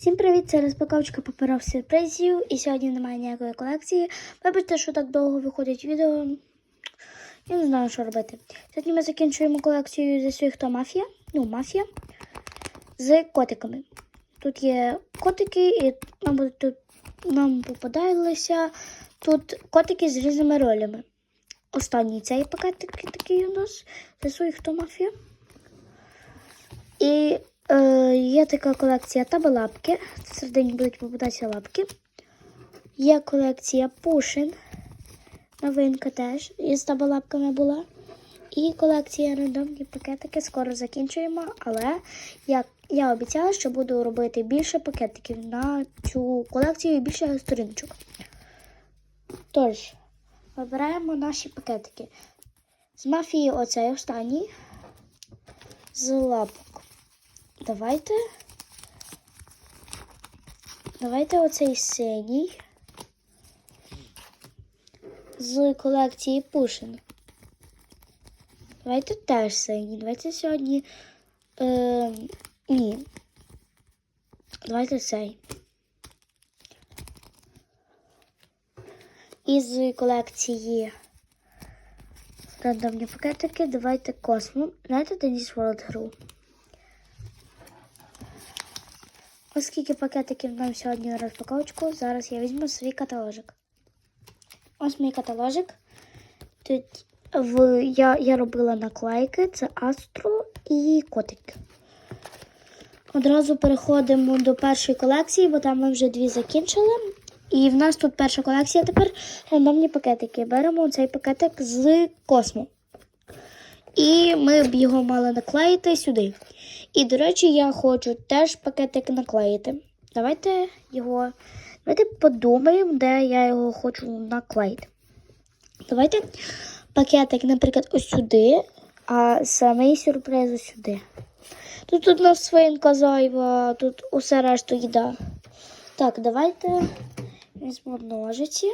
Всім привіт! Це розпаковочка паперов сюрпризів. І сьогодні немає ніякої колекції. Вибачте, що так довго виходить відео. Я не знаю, що робити. Сьогодні ми закінчуємо колекцію зі своїх хто мафія. Ну, мафія. З котиками. Тут є котики, і нам тут нам попадалися тут котики з різними ролями. Останній цей пакетик такий у нас. Це своїх хто мафія. І е, є така колекція табалапки. Всередині будуть попадатися лапки. Є колекція Пушин. Новинка теж із табалапками була. І колекція рандомні пакетики скоро закінчуємо, але я, я обіцяла, що буду робити більше пакетиків на цю колекцію і більше сторіночок. Тож, вибираємо наші пакетики. З мафії оцей останній. З лапок. Давайте. Давайте оцей синій. З колекції Пушин. Давайте теж синій. Давайте сьогодні. Е, ні. Давайте цей. Із колекції рандомні пакетики. Давайте Космо. Знаєте Денис World гру? Оскільки пакетиків нам сьогодні на розпаковочку, зараз я візьму свій каталожик. Ось мій каталожик. Тут в, я, я робила наклейки, це Астро і котик. Одразу переходимо до першої колекції, бо там ми вже дві закінчили. І в нас тут перша колекція тепер рандомні пакетики. Беремо цей пакетик з космо. І ми б його мали наклеїти сюди. І, до речі, я хочу теж пакетик наклеїти. Давайте його. Давайте подумаємо, де я його хочу наклеїти. Давайте пакетик, наприклад, ось сюди, а самий сюрприз ось сюди. Тут у нас свинка зайва, тут усе решту їда. Так, давайте візьмемо ножиці.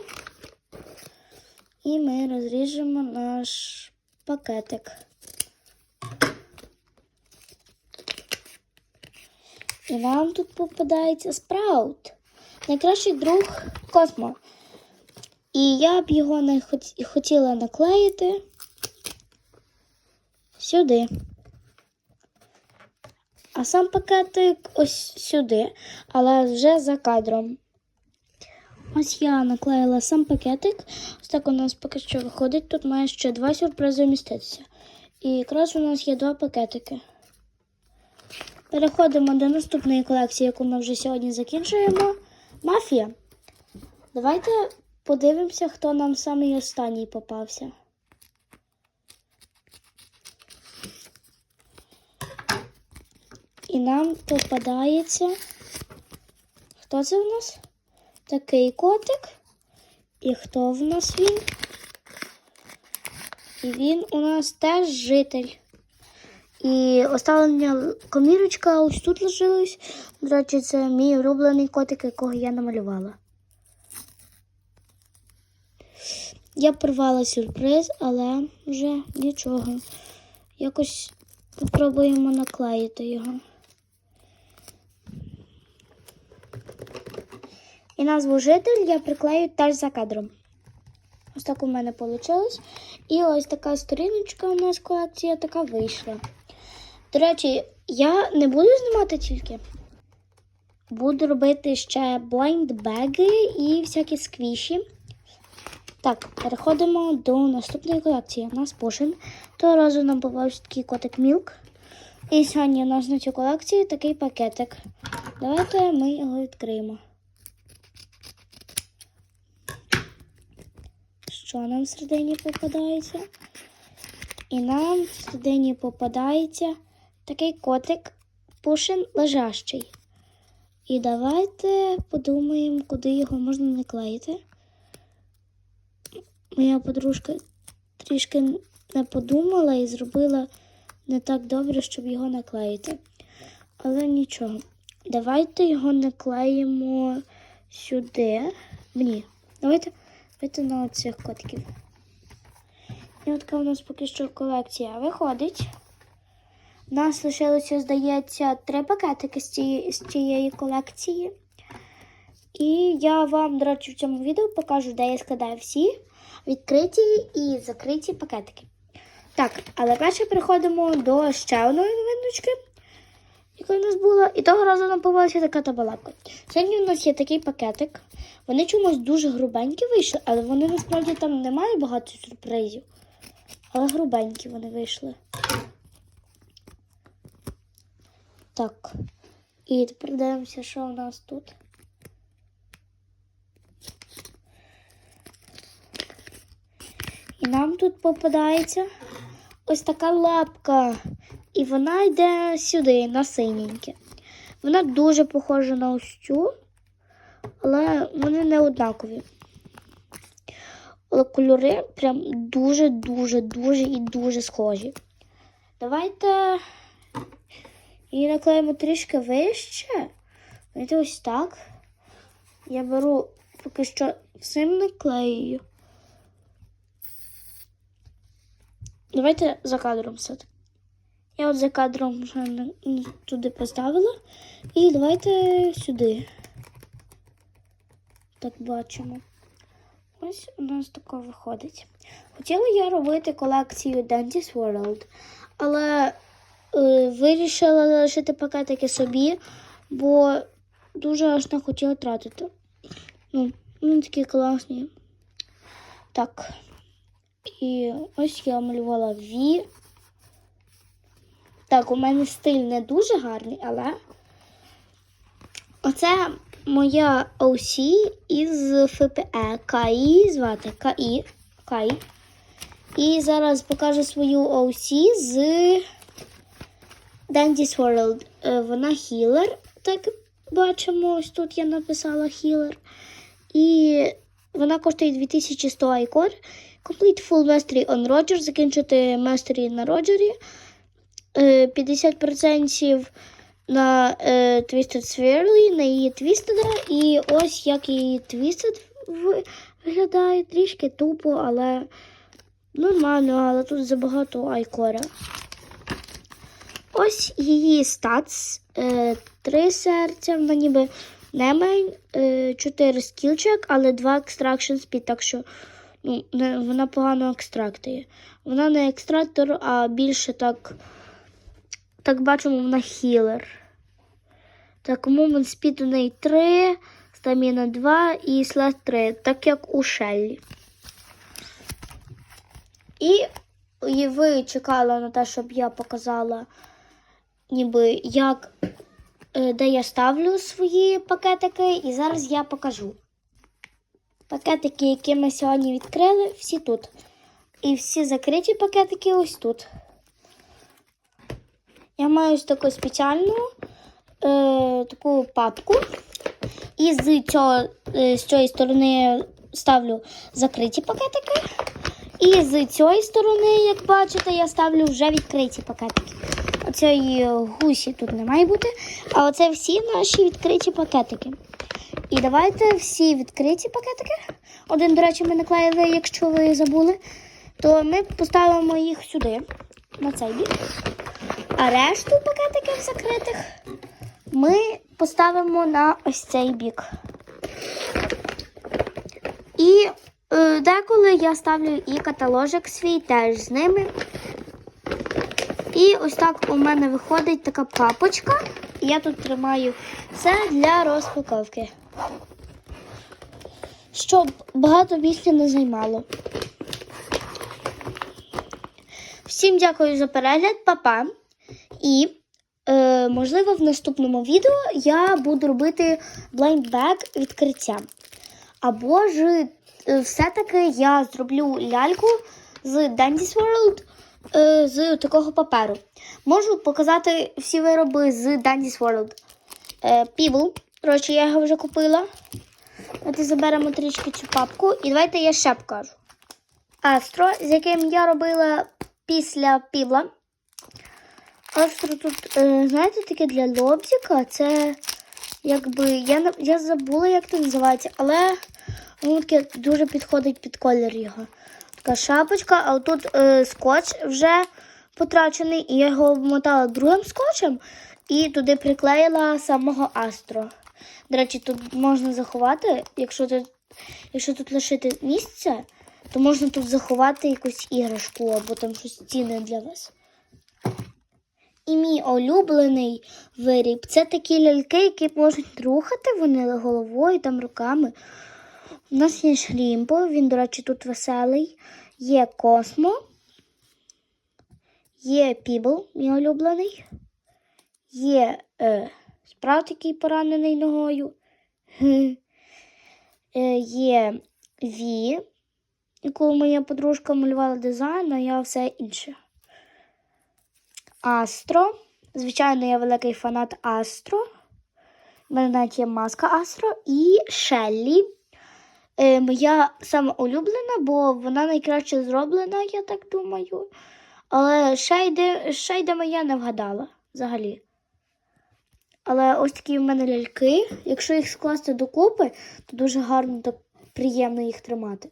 І ми розріжемо наш пакетик. І нам тут попадається спраут. Найкращий друг Космо. І я б його не хотіла наклеїти сюди. А сам пакетик ось сюди, але вже за кадром. Ось я наклеїла сам пакетик. Ось так у нас поки що виходить. Тут має ще два сюрпризи вміститися. І якраз у нас є два пакетики. Переходимо до наступної колекції, яку ми вже сьогодні закінчуємо. Мафія. Давайте подивимося, хто нам самий останній попався. І нам попадається. Хто це в нас? Такий котик. І хто в нас він? І він у нас теж житель. І остання комірочка ось тут лишилась. До речі, це мій улюблений котик, якого я намалювала. Я порвала сюрприз, але вже нічого. Якось спробуємо наклеїти його. І назву житель я приклею теж за кадром. Ось так у мене вийшло. І ось така сторіночка у нас колекція така вийшла. До речі, я не буду знімати тільки. Буду робити ще блайндбеги і всякі сквіші. Так, переходимо до наступної колекції. У нас Пушин. Того разу нам попався такий котик Мілк. І сьогодні у нас на цю колекцію такий пакетик. Давайте ми його відкриємо. Що нам всередині попадається? І нам всередині попадається такий котик Пушин лежащий. І давайте подумаємо, куди його можна наклеїти. Моя подружка трішки не подумала і зробила не так добре, щоб його наклеїти. Але нічого. Давайте його наклеїмо сюди. Ні, давайте, давайте на оцих котків. І от така у нас поки що колекція виходить. У нас лишилося, здається, три пакетики з цієї, з цієї колекції. І я вам, до речі, в цьому відео покажу, де я складаю всі відкриті і закриті пакетики. Так, але перше переходимо до ще одної новиночки, яка у нас була. І того разу нам попалася така табалапка. Сьогодні у нас є такий пакетик. Вони чомусь дуже грубенькі вийшли, але вони насправді там немає багато сюрпризів. Але грубенькі вони вийшли. Так. І тепер дивимося, що у нас тут. І нам тут попадається ось така лапка. І вона йде сюди, на синеньке. Вона дуже похожа на ось цю, але вони не однакові. Але кольори прям дуже-дуже, дуже і дуже схожі. Давайте її наклеїмо трішки вище. Давайте ось так. Я беру поки що цим наклею. Давайте за кадром все. Я от за кадром вже туди поставила. І давайте сюди. Так бачимо. Ось у нас таке виходить. Хотіла я робити колекцію Dentist World, але вирішила залишити пакетики собі, бо дуже аж не хотіла тратити. Ну, вони такі класні. Так. І ось я малювала V. Так, у мене стиль не дуже гарний, але оце моя OC із ФПЕ. КАІ звати КАІ. КАІ. І зараз покажу свою OC з Dandy's World. Е, Вона хілер, так бачимо, ось тут я написала хілер. І вона коштує 2100 айкор. Complete Full Mastery on Roger. Закінчити Mastery на Роджері. Е, 50% на е, Twisted Swirly, на її Twisted. І ось як її Twisted виглядає. Трішки тупо, але нормально, але тут забагато айкора. Ось її статс. Е, три серця, вона ніби не мейн, е, чотири скілчек, але два екстракшн спід, так що ну, вона погано екстрактує. Вона не екстрактор, а більше так, так бачимо, вона хілер. Так, мумент спід у неї 3, стаміна 2 і след 3, так як у Шеллі. І, і ви чекали на те, щоб я показала, ніби як, е, де я ставлю свої пакетики, і зараз я покажу. Пакетики, які ми сьогодні відкрили, всі тут. І всі закриті пакетики ось тут. Я маю ось таку спеціальну е, таку папку. І з, цього, е, з цієї сторони ставлю закриті пакетики. І з цієї сторони, як бачите, я ставлю вже відкриті пакетики. Оцієї гусі тут не має бути. А оце всі наші відкриті пакетики. І давайте всі відкриті пакетики. Один, до речі, ми наклеїли, якщо ви забули, то ми поставимо їх сюди, на цей бік. А решту пакетиків закритих ми поставимо на ось цей бік. І е, деколи я ставлю і каталожик свій теж з ними. І ось так у мене виходить така папочка. Я тут тримаю все для розпаковки. Щоб багато місця не займало. Всім дякую за перегляд, папа. І, е, можливо, в наступному відео я буду робити блайндбек відкриття. Або ж е, все-таки я зроблю ляльку з Dandy's World з такого паперу. Можу показати всі вироби з Dandy's World. Е, Півл. Коротше, я його вже купила. Давайте заберемо трішки цю папку. І давайте я ще покажу. Астро, з яким я робила після півла. Астро тут, е, знаєте, таке для лобзика. Це якби. Я, я забула, як це називається, але воно таке дуже підходить під колір його. Така шапочка, а тут е, скотч вже потрачений, і я його обмотала другим скотчем і туди приклеїла самого Астро. До речі, тут можна заховати, якщо тут, якщо тут лишити місце, то можна тут заховати якусь іграшку або там щось цінне для вас. І мій улюблений виріб це такі ляльки, які можуть рухати вони головою, там руками. У нас є Шрімпо, він, до речі, тут веселий. Є Космо, є Пібл, мій улюблений. Є е, Спраут, який поранений ногою. Е, є Ві, яку моя подружка малювала дизайн, а я все інше. Астро. Звичайно, я великий фанат Астро. У мене навіть є маска Астро і Шеллі. Е, моя сама улюблена, бо вона найкраще зроблена, я так думаю. Але шейди, шейдами я не вгадала взагалі. Але ось такі в мене ляльки. Якщо їх скласти докупи, то дуже гарно та приємно їх тримати.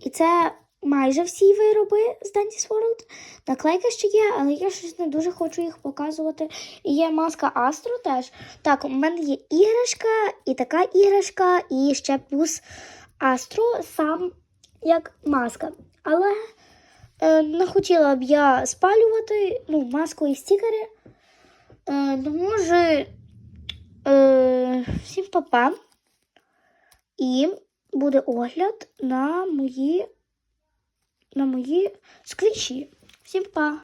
І це майже всі вироби з Dandy's World. Наклейка ще є, але я щось не дуже хочу їх показувати. І є маска Астро теж. Так, у мене є іграшка, і така іграшка, і ще плюс Астро сам як маска. Але е, не хотіла б я спалювати ну, маску і стікери. Е, ну, е, всім папа. І буде огляд на мої, на мої скрічі. Всім па!